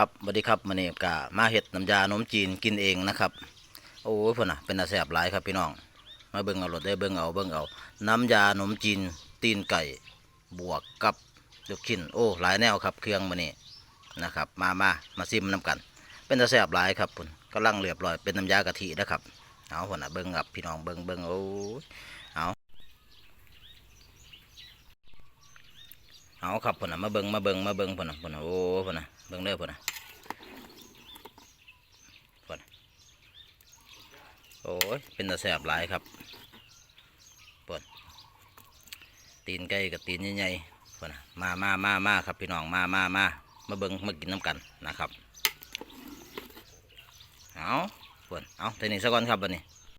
ครับสวัสดีครับมันนี่กะมาเห็ดน้ำยาขนมจีนกินเองนะครับ โอ้ยพ่นน่ะเป็นตาแสบหลายครับพี่น้อง มาเบิ่งเอารถได้เบิ่งเอาเบิ่งเอา น้ำยาขนมจีนตีนไก่บวกกับลูกชิ้นโอ้หลายแนวครับเครื่องมันนี่นะครับ มามามาซิมน้ำกัน เป็นตาแสบหลายครับพุ่นกำลังเรียบร้อยเป็นน้ำยากะทินะครับเอาพ่นน่ะเบิ่งครับพี่น้องเบิ่งเบิ่งโอ้ยเอา เอาครับพ่นนะมาเบิงมาเบิงมาเบิงพ่นนะพ่นนะโอ้พ่นนะเบิงเด้อพ่นน่ะโอ้ยเป็นตาแสบหลายครับปวดตีนไก่กับตีนใหญ่ๆปวนะมามามามาครับพี่น้องมามามามาเบิงมากินน้ำกันนะครับเอาปวดเอาทีนี้สักก่อนครับวันนี้